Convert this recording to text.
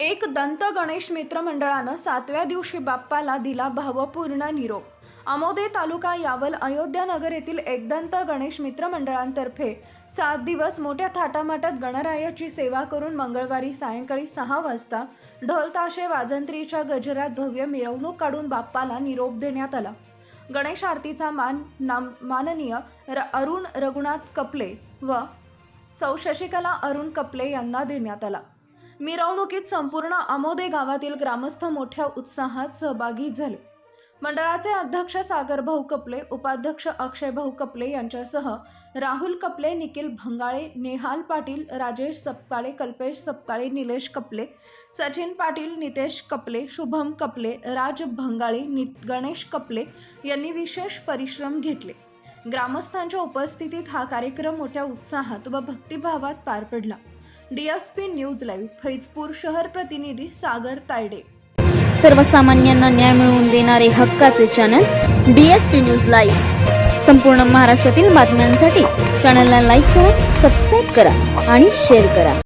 एक दंत गणेश मित्र मंडळानं सातव्या दिवशी बाप्पाला दिला भावपूर्ण निरोप. आमोदे तालुका यावल अयोध्यानगर येथील एकदंत गणेश मित्र मंडळांतर्फे सात दिवस मोठ्या थाटामाटात गणरायाची सेवा करून मंगळवारी सायंकाळी सहा वाजता ढोलताशे वाजंत्रीच्या गजरात भव्य मिरवणूक काढून बाप्पाला निरोप देण्यात आला. गणेश आरतीचा मान नाम माननीय र अरुण रघुनाथ कपले व सौ शशिकला अरुण कपले यांना देण्यात आला. मिरवणुकीत संपूर्ण आमोदे गावातील ग्रामस्थ मोठ्या उत्साहात सहभागी झाले. मंडळाचे अध्यक्ष सागर भाऊ कपले उपाध्यक्ष अक्षय भाऊ कपले यांच्यासह राहुल कपले निखिल भंगाळे नेहाल पाटील राजेश सपकाळे कल्पेश सपकाळे निलेश कपले सचिन पाटील नितेश कपले शुभम कपले राज भंगाळे नि गणेश कपले यांनी विशेष परिश्रम घेतले. ग्रामस्थांच्या उपस्थितीत हा कार्यक्रम मोठ्या उत्साहात व भक्तिभावात पार पडला. डीएसपी न्यूज लाईव्ह फैजपूर शहर प्रतिनिधी सागर तायडे. सर्वसामान्यांना न्याय मिळवून देणारे हक्काचे channel D S P news live. संपूर्ण महाराष्ट्रातील बातम्यांसाठी चॅनलला लाईक करा सबस्क्राईब करा आणि शेअर करा.